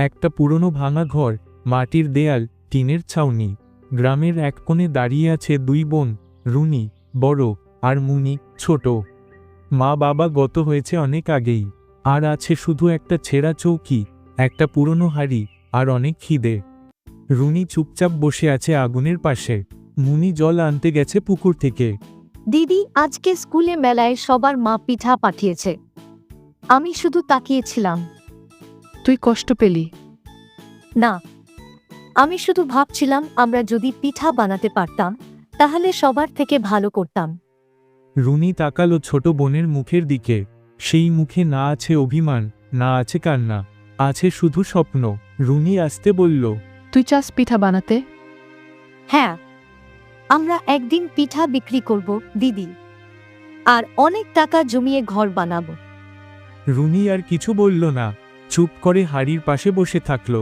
একটা পুরনো ভাঙা ঘর, মাটির দেয়াল, টিনের ছাউনি। গ্রামের এক কোণে দাঁড়িয়ে আছে দুই বোন, রুনি, বড়, আর মুনি, ছোট। মা বাবা গত হয়েছে অনেক আগেই। আর আছে শুধু একটা ছেঁড়া চৌকি, একটা পুরনো হাড়ি, আর অনেক খিদে। রুনি চুপচাপ বসে আছে আগুনের পাশে। মুনি জল আনতে গেছে পুকুর থেকে। দিদি, আজকে স্কুলে মেলায় সবার মা পিঠা পাঠিয়েছে। আমি শুধু তাকিয়েছিলাম। তুই কষ্ট পেলি? না। আমি শুধু ভাবছিলাম আমরা যদি পিঠা বানাতে পারতাম তাহলে সবার থেকে ভালো করতাম। রুনি তাকালো ছোট বোনের মুখের দিকে। সেই মুখে না আছে অভিমান না আছে কান্না আছে শুধু স্বপ্ন। রুনি আসতে বলল তুই চাস পিঠা বানাতে? হ্যাঁ। আমরা একদিন পিঠা বিক্রি করব দিদি। আর অনেক টাকা জমিয়ে ঘর বানাবো। রুনি আর কিছু বলল না। চুপ করে হাড়ির পাশে বসে থাকল,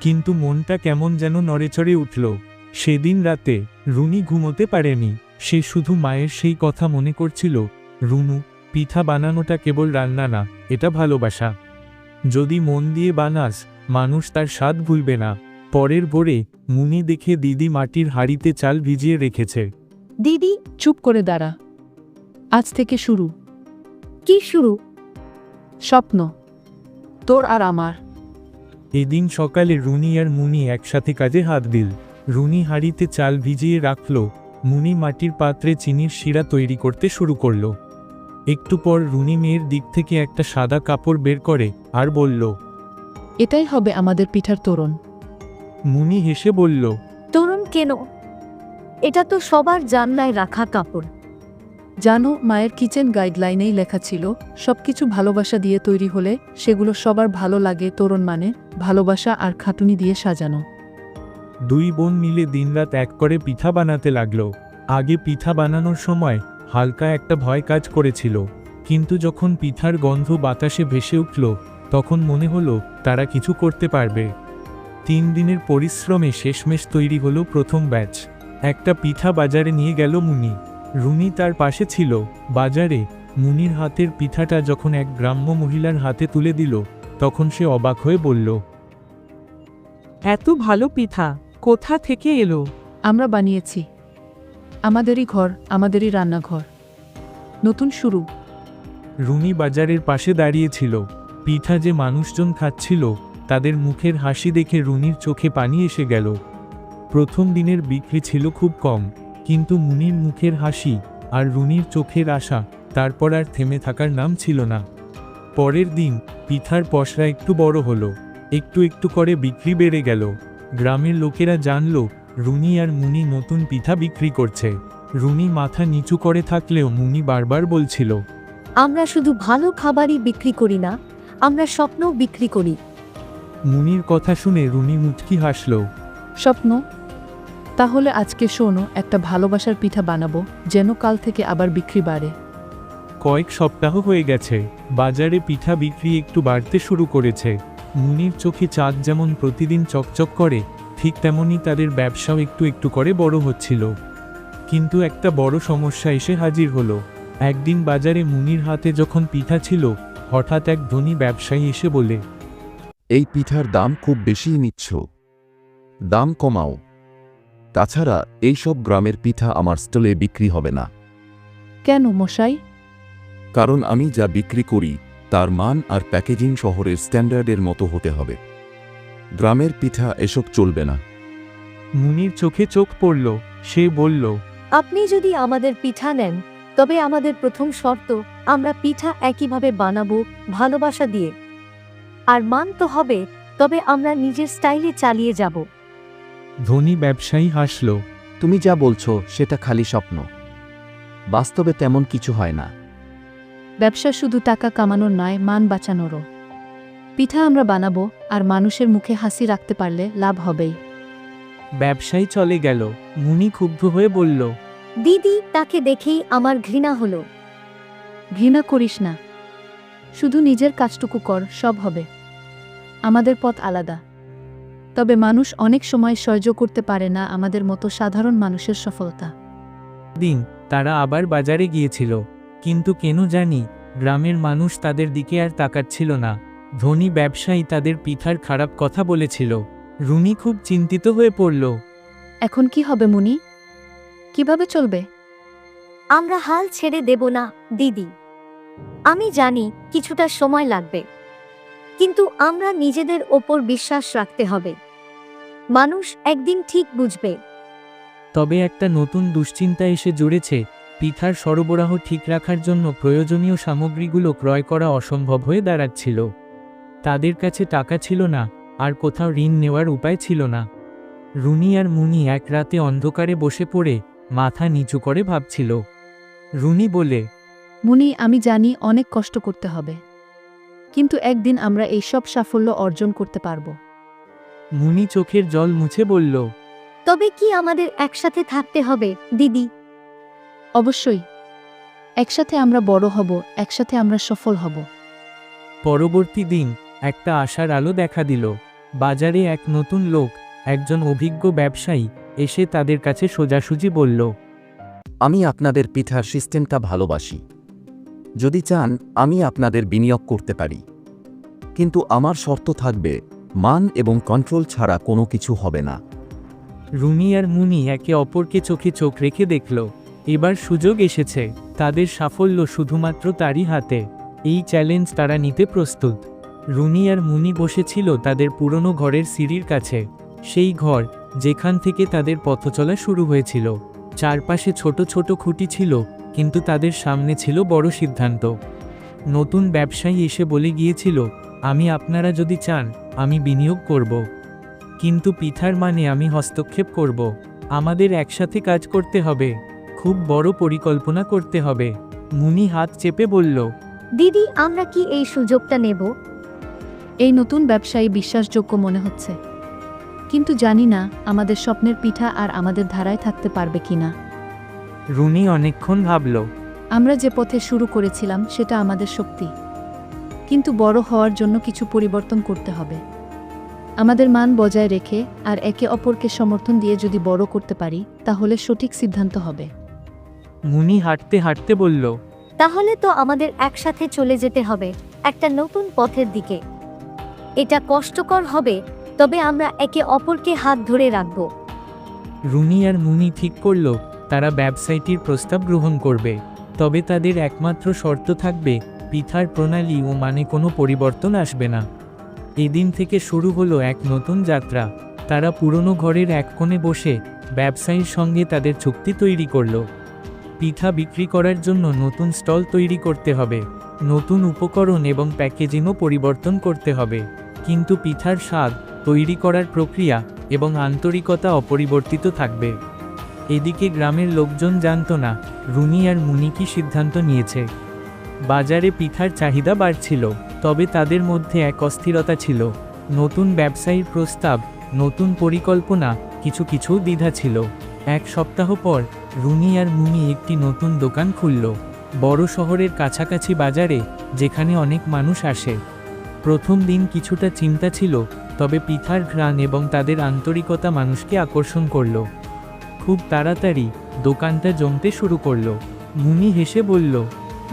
কিন্তু মনটা কেমন যেন নড়েচড়ে উঠল। সেদিন রাতে রুনি ঘুমোতে পারেনি, সে শুধু মায়ের সেই কথা মনে করছিল, রুনু, পিঠা বানানোটা কেবল রান্না না, এটা ভালোবাসা। যদি মন দিয়ে বানাস, মানুষ তার স্বাদ ভুলবে না। পরের ভোরে মুনি দেখে দিদি মাটির হাড়িতে চাল ভিজিয়ে রেখেছে। দিদি, চুপ করে দাঁড়া। আজ থেকে শুরু। কি শুরু? স্বপ্ন। তোর আর আমার। এদিন সকালে রুনি আর মুনি একসাথে কাজে হাত দিল। রুনি হাঁড়িতে চাল ভিজিয়ে রাখল। মুনি মাটির পাত্রে চিনির শিরা তৈরি করতে শুরু করল। একটু পর রুনি মেয়ের দিক থেকে একটা সাদা কাপড় বের করে আর বলল এটাই হবে আমাদের পিঠার তোরণ। মুনি হেসে বলল তরুণ কেন? এটা তো সবার জানলায় রাখা কাপড়। জানো, মায়ের কিচেন গাইডলাইনেই লেখা ছিল, সবকিছু ভালোবাসা দিয়ে তৈরি হলে সেগুলো সবার ভালো লাগে তোরণ মানে ভালোবাসা আর খাটুনি দিয়ে সাজানো। দুই বোন মিলে দিনরাত এক করে পিঠা বানাতে লাগল। আগে পিঠা বানানোর সময় হালকা একটা ভয় কাজ করেছিল। কিন্তু যখন পিঠার গন্ধ বাতাসে ভেসে উঠল, তখন মনে হলো তারা কিছু করতে পারবে। তিন দিনের পরিশ্রমে শেষমেশ তৈরি হলো প্রথম ব্যাচ। একটা পিঠা বাজারে নিয়ে গেল মুনি। রুনি তার পাশে ছিল। বাজারে মুনির হাতের পিঠাটা যখন এক গ্রাম্য মহিলার হাতে তুলে দিল তখন সে অবাক হয়ে বলল এত ভালো পিঠা কোথা থেকে এলো? আমরা বানিয়েছি। আমাদেরই ঘর আমাদেরই রান্নাঘর। নতুন শুরু। রুমি বাজারের পাশে দাঁড়িয়েছিল পিঠা যে মানুষজন খাচ্ছিল তাদের মুখের হাসি দেখে রুনির চোখে পানি এসে গেল। প্রথম দিনের বিক্রি ছিল খুব কম। কিন্তু মুনির মুখের হাসি আর রুনির চোখের আশা তারপর আর থেমে থাকার নাম ছিল না। পরের দিন পিঠার পসরা একটু বড় হলো একটু একটু করে বিক্রি বেড়ে গেল। গ্রামের লোকেরা জানল রুনি আর মুনি নতুন পিঠা বিক্রি করছে। রুনি মাথা নিচু করে থাকলেও মুনি বারবার বলছিল আমরা শুধু ভালো খাবারই বিক্রি করি না আমরা স্বপ্নও বিক্রি করি। মুনির কথা শুনে রুনি মুচকি হাসল স্বপ্ন? তাহলে আজকে শোনো একটা ভালোবাসার পিঠা বানাবো যেন কাল থেকে আবার বিক্রি বাড়ে। কয়েক সপ্তাহ হয়ে গেছে বাজারে পিঠা বিক্রি একটু বাড়তে শুরু করেছে। মুনির চোখে চাঁদ যেমন প্রতিদিন চকচক করে ঠিক তেমনই তাদের ব্যবসাও একটু একটু করে বড় হচ্ছিল। কিন্তু একটা বড় সমস্যা এসে হাজির হলো। একদিন বাজারে মুনির হাতে যখন পিঠা ছিল হঠাৎ এক ধনী ব্যবসায়ী এসে বলে এই পিঠার দাম খুব বেশি নিচ্ছ। দাম কমাও। তাছাড়া এইসব গ্রামের পিঠা আমার স্টলে বিক্রি হবে না। কেন মশাই? কারণ আমি যা বিক্রি করি তার মান আর প্যাকেজিং শহরের স্ট্যান্ডার্ডের মতো হতে হবে। গ্রামের পিঠা এসব চলবে না। মুনির চোখে চোখ পড়ল সে বলল আপনি যদি আমাদের পিঠা নেন তবে আমাদের প্রথম শর্ত আমরা পিঠা একইভাবে বানাবো ভালোবাসা দিয়ে। আর মান তো হবে তবে আমরা নিজের স্টাইলে চালিয়ে যাব। ধনী ব্যবসায়ী হাসল তুমি যা বলছো সেটা খালি স্বপ্ন। বাস্তবে তেমন কিছু হয় না। ব্যবসা শুধু টাকা কামানোর নয় মান বাঁচানোরও। পিঠা আমরা বানাবো আর মানুষের মুখে হাসি রাখতে পারলে লাভ হবেই। ব্যবসায়ী চলে গেল মুনি ক্ষুব্ধ হয়ে বলল দিদি তাকে দেখেই আমার ঘৃণা হলো। ঘৃণা করিস না। শুধু নিজের কাজটুকু কর সব হবে। আমাদের পথ আলাদা। তবে মানুষ অনেক সময় সহ্য করতে পারে না আমাদের মতো সাধারণ মানুষের সফলতা। দিন তারা আবার বাজারে গিয়েছিল কিন্তু কেন জানি গ্রামের মানুষ তাদের দিকে আর তাকাচ্ছিল না। ধনী ব্যবসায়ী তাদের পিঠার খারাপ কথা বলেছিল। রুমি খুব চিন্তিত হয়ে পড়ল। এখন কি হবে মুনি? কীভাবে চলবে? আমরা হাল ছেড়ে দেব না দিদি। আমি জানি কিছুটা সময় লাগবে। কিন্তু আমরা নিজেদের ওপর বিশ্বাস রাখতে হবে। মানুষ একদিন ঠিক বুঝবে। তবে একটা নতুন দুশ্চিন্তা এসে জুড়েছে পিঠার সরবরাহ ঠিক রাখার জন্য প্রয়োজনীয় সামগ্রীগুলো ক্রয় করা অসম্ভব হয়ে দাঁড়াচ্ছিল। তাদের কাছে টাকা ছিল না আর কোথাও ঋণ নেওয়ার উপায় ছিল না। রুনি আর মুনি এক রাতে অন্ধকারে বসে পড়ে মাথা নিচু করে ভাবছিল। রুনি বলে মুনি আমি জানি অনেক কষ্ট করতে হবে। কিন্তু একদিন আমরা এই সব সাফল্য অর্জন করতে পারব। মুনি চোখের জল মুছে বলল তবে কি আমাদের একসাথে থাকতে হবে দিদি? অবশ্যই। একসাথে আমরা বড় হব একসাথে আমরা সফল হব। পরবর্তী দিন একটা আশার আলো দেখা দিল। বাজারে এক নতুন লোক একজন অভিজ্ঞ ব্যবসায়ী এসে তাদের কাছে সোজাসুজি বলল আমি আপনাদের পিঠার সিস্টেমটা ভালোবাসি। যদি চান আমি আপনাদের বিনিয়োগ করতে পারি। কিন্তু আমার শর্ত থাকবে মান এবং কন্ট্রোল ছাড়া কোনো কিছু হবে না। রুনি আর মুনি একে অপরকে চোখে চোখ রেখে দেখল। এবার সুযোগ এসেছে। তাদের সাফল্য শুধুমাত্র তারই হাতে। এই চ্যালেঞ্জ তারা নিতে প্রস্তুত। রুমি আর মুনি বসেছিল তাদের পুরনো ঘরের সিঁড়ির কাছে। সেই ঘর, যেখান থেকে তাদের পথচলা শুরু হয়েছিল। চারপাশে ছোট ছোট খুঁটি ছিল, কিন্তু তাদের সামনে ছিল বড় সিদ্ধান্ত। নতুন ব্যবসায়ী এসে বলে গিয়েছিল, আমি আপনারা যদি চান আমি বিনিয়োগ করব। কিন্তু পিঠার মানে আমি হস্তক্ষেপ করব। আমাদের একসাথে কাজ করতে হবে। খুব বড় পরিকল্পনা করতে হবে। মুনি হাত চেপে বলল দিদি আমরা কি এই সুযোগটা নেব? এই নতুন ব্যবসায়ী বিশ্বাসযোগ্য মনে হচ্ছে। কিন্তু জানি না আমাদের স্বপ্নের পিঠা আর আমাদের ধারায় থাকতে পারবে কিনা রুনি অনেকক্ষণ ভাবল আমরা যে পথে শুরু করেছিলাম সেটা আমাদের শক্তি। কিন্তু বড় হওয়ার জন্য কিছু পরিবর্তন করতে হবে। আমাদের মান বজায় রেখে আর একে অপরকে সমর্থন দিয়ে যদি বড় করতে পারি তাহলে সঠিক সিদ্ধান্ত হবে। মুনি হাঁটতে হাঁটতে বলল তাহলে তো আমাদের একসাথে চলে যেতে হবে একটা নতুন পথের দিকে। এটা কষ্টকর হবে তবে আমরা একে অপরকে হাত ধরে রাখব। রুনি আর মুনি ঠিক করল তারা ব্যবসায়টির প্রস্তাব গ্রহণ করবে তবে তাদের একমাত্র শর্ত থাকবে পিঠার প্রণালী ও মানে কোনো পরিবর্তন আসবে না। এদিন থেকে শুরু হলো এক নতুন যাত্রা। তারা পুরনো ঘরের এক কোণে বসে ব্যবসায়ীর সঙ্গে তাদের চুক্তি তৈরি করল। পিঠা বিক্রি করার জন্য নতুন স্টল তৈরি করতে হবে। নতুন উপকরণ এবং প্যাকেজিংও পরিবর্তন করতে হবে। কিন্তু পিঠার স্বাদ, তৈরি করার প্রক্রিয়া এবং আন্তরিকতা অপরিবর্তিত থাকবে। এদিকে গ্রামের লোকজন জানত না, রুনি আর মুনি কি সিদ্ধান্ত নিয়েছে। বাজারে পিঠার চাহিদা বাড়ছিল, তবে তাদের মধ্যে এক অস্থিরতা ছিল। নতুন ব্যবসায়ীর প্রস্তাব, নতুন পরিকল্পনা, কিছু কিছু দ্বিধা ছিল। এক সপ্তাহ পর, রুনি আর মুনি একটি নতুন দোকান খুলল। বড় শহরের কাছাকাছি বাজারে, যেখানে অনেক মানুষ আসে। প্রথম দিন কিছুটা চিন্তা ছিল, তবে পিঠার ঘ্রাণ এবং তাদের আন্তরিকতা মানুষকে আকর্ষণ করল। খুব তাড়াতাড়ি দোকানটা জমতে শুরু করল। মুনি হেসে বলল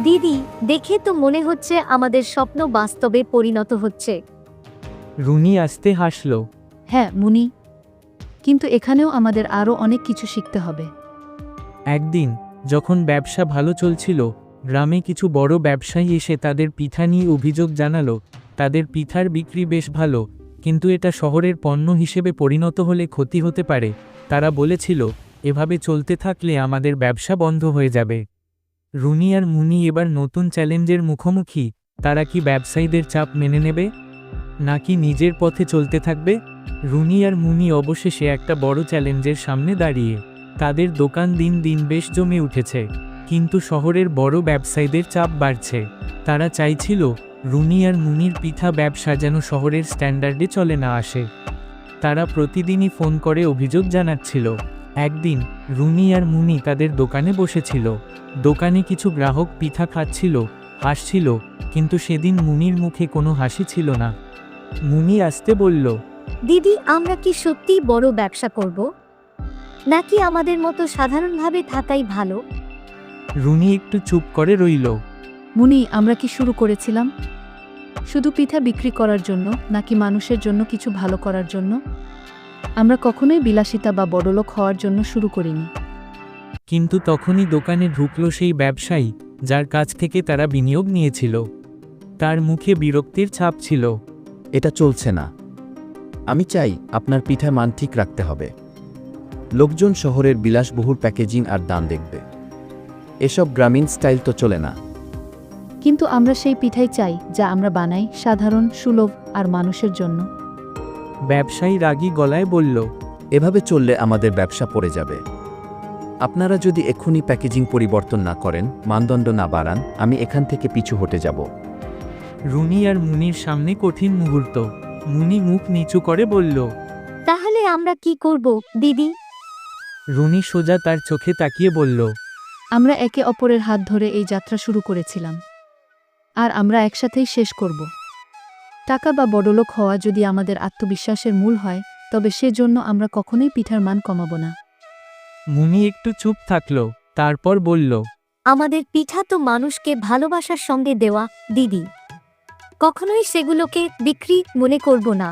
দিদি দেখে তো মনে হচ্ছে আমাদের স্বপ্ন বাস্তবে পরিণত হচ্ছে। রুনি আসতে হাসল। হ্যাঁ মুনি। কিন্তু এখানেও আমাদের আরও অনেক কিছু শিখতে হবে। একদিন যখন ব্যবসা ভালো চলছিল গ্রামে কিছু বড় ব্যবসায়ী এসে তাদের পিঠা নিয়ে অভিযোগ জানালো তাদের পিঠার বিক্রি বেশ ভালো কিন্তু এটা শহরের পণ্য হিসেবে পরিণত হলে ক্ষতি হতে পারে। তারা বলেছিল এভাবে চলতে থাকলে আমাদের ব্যবসা বন্ধ হয়ে যাবে। রুনি আর মুনি এবার নতুন চ্যালেঞ্জের মুখোমুখি, তারা কি ব্যবসায়ীদের চাপ মেনে নেবে? নাকি নিজের পথে চলতে থাকবে? রুনি আর মুনি অবশেষে একটা বড় চ্যালেঞ্জের সামনে দাঁড়িয়ে, তাদের দোকান দিন দিন বেশ জমে উঠেছে, কিন্তু শহরের বড় ব্যবসায়ীদের চাপ বাড়ছে। তারা চাইছিল, রুনি আর মুনির পিঠা ব্যবসা যেন শহরের স্ট্যান্ডার্ডে চলে না আসে। তারা প্রতিদিনই ফোন করে অভিযোগ জানাচ্ছিল একদিন রুমি আর মুনি তাদের দোকানে বসেছিল। দোকানে কিছু গ্রাহক পিঠা খাচ্ছিল হাসছিল কিন্তু সেদিন মুনির মুখে কোনো হাসি ছিল না। মুনি আসতে বলল দিদি আমরা কি সত্যিই বড় ব্যবসা করব? নাকি আমাদের মতো সাধারণভাবে থাকাই ভালো? রুনি একটু চুপ করে রইল। মুনি আমরা কি শুরু করেছিলাম? শুধু পিঠা বিক্রি করার জন্য নাকি মানুষের জন্য কিছু ভালো করার জন্য? আমরা কখনোই বিলাসিতা বা বড়লোক হওয়ার জন্য শুরু করিনি। কিন্তু তখনই দোকানে ঢুকলো সেই ব্যবসায়ী যার কাছ থেকে তারা বিনিয়োগ নিয়েছিল। তার মুখে বিরক্তির ছাপ ছিল। এটা চলছে না। আমি চাই আপনার পিঠা মান ঠিক রাখতে হবে। লোকজন শহরের বিলাসবহুল প্যাকেজিং আর দাম দেখবে। এসব গ্রামীণ স্টাইল তো চলে না। কিন্তু আমরা সেই পিঠাই চাই যা আমরা বানাই সাধারণ সুলভ আর মানুষের জন্য। ব্যবসায়ী রাগী গলায় বলল এভাবে চললে আমাদের ব্যবসা পড়ে যাবে। আপনারা যদি এক্ষুনি প্যাকেজিং পরিবর্তন না করেন মানদণ্ড না বাড়ান আমি এখান থেকে পিছু হটে যাব। রুনি আর মুনির সামনে কঠিন মুহূর্ত। মুনি মুখ নিচু করে বলল তাহলে আমরা কি করব দিদি? রুনি সোজা তার চোখে তাকিয়ে বলল আমরা একে অপরের হাত ধরে এই যাত্রা শুরু করেছিলাম। আর আমরা একসাথেই শেষ করব। টাকা বা বড়লোক হওয়া যদি আমাদের আত্মবিশ্বাসের মূল হয় তবে সেজন্য আমরা কখনোই পিঠার মান কমাবো না। মুনি একটু চুপ থাকল তারপর বলল আমাদের পিঠা তো মানুষকে ভালোবাসার সঙ্গে দেওয়া দিদি। কখনোই সেগুলোকে বিক্রি মনে করব না।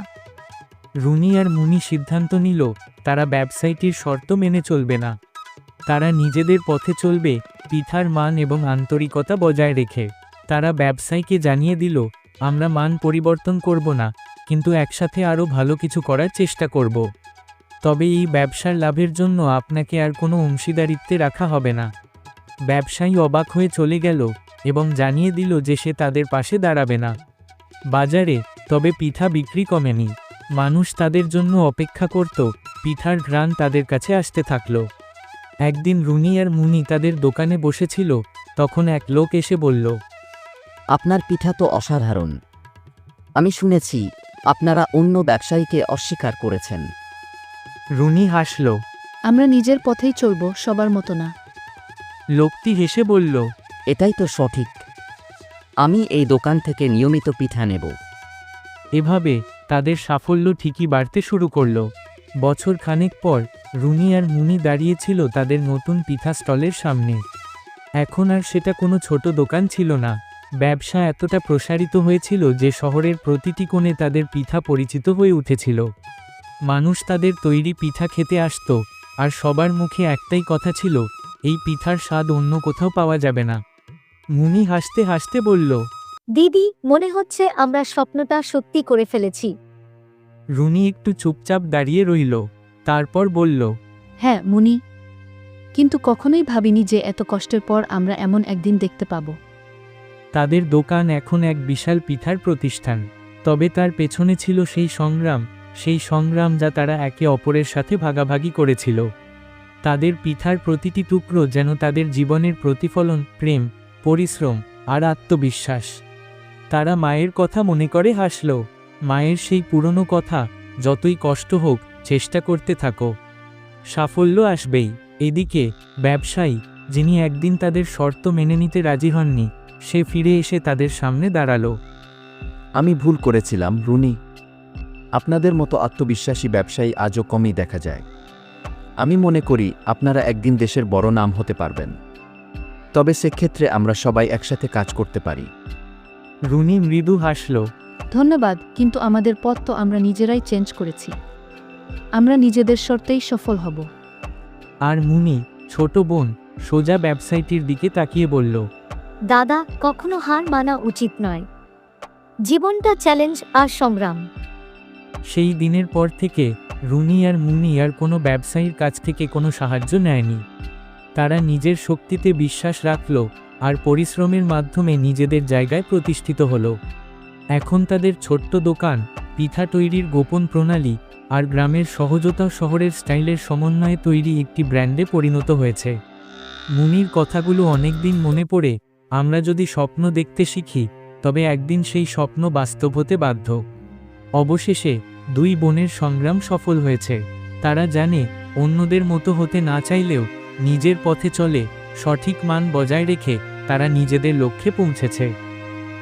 রুনি আর মুনি সিদ্ধান্ত নিল তারা ব্যবসায়ীটির শর্ত মেনে চলবে না। তারা নিজেদের পথে চলবে পিঠার মান এবং আন্তরিকতা বজায় রেখে। তারা ব্যবসায়ীকে জানিয়ে দিল আমরা মান পরিবর্তন করব না, কিন্তু একসাথে আরও ভালো কিছু করার চেষ্টা করব। তবে এই ব্যবসার লাভের জন্য আপনাকে আর কোনো অংশীদারিত্বে রাখা হবে না। ব্যবসায়ী অবাক হয়ে চলে গেল এবং জানিয়ে দিল যে সে তাদের পাশে দাঁড়াবে না। বাজারে, তবে পিঠা বিক্রি কমেনি। মানুষ তাদের জন্য অপেক্ষা করত, পিঠার ঘ্রাণ তাদের কাছে আসতে থাকল। একদিন রুনি আর মুনি তাদের দোকানে বসেছিল, তখন এক লোক এসে বলল আপনার পিঠা তো অসাধারণ। আমি শুনেছি আপনারা অন্য ব্যবসায়ীকে অস্বীকার করেছেন। রুনি হাসল। আমরা নিজের পথেই চলব সবার মতো না। লোকটি হেসে বলল এটাই তো সঠিক। আমি এই দোকান থেকে নিয়মিত পিঠা নেব। এভাবে তাদের সাফল্য ঠিকই বাড়তে শুরু করল। বছর খানেক পর রুনি আর মুনি দাঁড়িয়েছিল তাদের নতুন পিঠা স্টলের সামনে। এখন আর সেটা কোনো ছোট দোকান ছিল না। ব্যবসা এতটা প্রসারিত হয়েছিল যে শহরের প্রতিটি কোণে তাদের পিঠা পরিচিত হয়ে উঠেছিল। মানুষ তাদের তৈরি পিঠা খেতে আসত আর সবার মুখে একটাই কথা ছিল এই পিঠার স্বাদ অন্য কোথাও পাওয়া যাবে না। মুনি হাসতে হাসতে বলল দিদি মনে হচ্ছে আমরা স্বপ্নটা সত্যি করে ফেলেছি। রুনি একটু চুপচাপ দাঁড়িয়ে রইল তারপর বলল হ্যাঁ মুনি। কিন্তু কখনোই ভাবিনি যে এত কষ্টের পর আমরা এমন একদিন দেখতে পাব। তাদের দোকান এখন এক বিশাল পিঠার প্রতিষ্ঠান। তবে তার পেছনে ছিল সেই সংগ্রাম সেই সংগ্রাম যা তারা একে অপরের সাথে ভাগাভাগি করেছিল। তাদের পিঠার প্রতিটি টুকরো যেন তাদের জীবনের প্রতিফলন, প্রেম, পরিশ্রম আর আত্মবিশ্বাস। তারা মায়ের কথা মনে করে হাসল। মায়ের সেই পুরনো কথা, যতই কষ্ট হোক, চেষ্টা করতে থাকো। সাফল্য আসবেই। এদিকে ব্যবসায়ী, যিনি একদিন তাদের শর্ত মেনে নিতে রাজি হননি সে ফিরে এসে তাদের সামনে দাঁড়াল। আমি ভুল করেছিলাম রুনি। আপনাদের মতো আত্মবিশ্বাসী ব্যবসায়ী আজও কমই দেখা যায়। আমি মনে করি আপনারা একদিন দেশের বড় নাম হতে পারবেন। তবে সেক্ষেত্রে আমরা সবাই একসাথে কাজ করতে পারি। রুনি মৃদু হাসল। ধন্যবাদ কিন্তু আমাদের পথ তো আমরা নিজেরাই চেঞ্জ করেছি। আমরা নিজেদের শর্তেই সফল হব। আর মুনি ছোট বোন সোজা ব্যবসায়ীটির দিকে তাকিয়ে বলল দাদা, কখনো হার মানা উচিত নয়। জীবনটা চ্যালেঞ্জ আর সংগ্রাম। সেই দিনের পর থেকে রুনি আর মুনি আর কোনো ব্যবসায়ীর কাছ থেকে কোনো সাহায্য নেয়নি। তারা নিজের শক্তিতে বিশ্বাস রাখল আর পরিশ্রমের মাধ্যমে নিজেদের জায়গায় প্রতিষ্ঠিত হলো। এখন তাদের ছোট্ট দোকান, পিঠা তৈরির গোপন প্রণালী আর গ্রামের সহজতা শহরের স্টাইলের সমন্বয়ে তৈরি একটি ব্র্যান্ডে পরিণত হয়েছে। মুনির কথাগুলো অনেকদিন মনে পড়ে আমরা যদি স্বপ্ন দেখতে শিখি, তবে একদিন সেই স্বপ্ন বাস্তব হতে বাধ্য। অবশেষে, দুই বোনের সংগ্রাম সফল হয়েছে। তারা জানে, অন্যদের মতো হতে না চাইলেও, নিজের পথে চলে, সঠিক মান বজায় রেখে, তারা নিজেদের লক্ষ্যে পৌঁছেছে।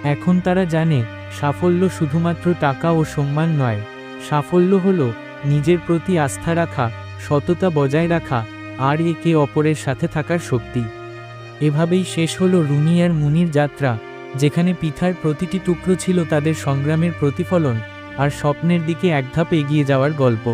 এখন তারা জানে, সাফল্য শুধুমাত্র টাকা ও সম্মান নয়। সাফল্য হলো, নিজের প্রতি আস্থা রাখা, সততা বজায় রাখা, আর একে অপরের সাথে থাকার শক্তি। এভাবেই শেষ হল রুনি আর মুনির যাত্রা, যেখানে পিথার প্রতিটি টুকরো ছিল তাদের সংগ্রামের প্রতিফলন আর স্বপ্নের দিকে এক ধাপ এগিয়ে যাওয়ার গল্প।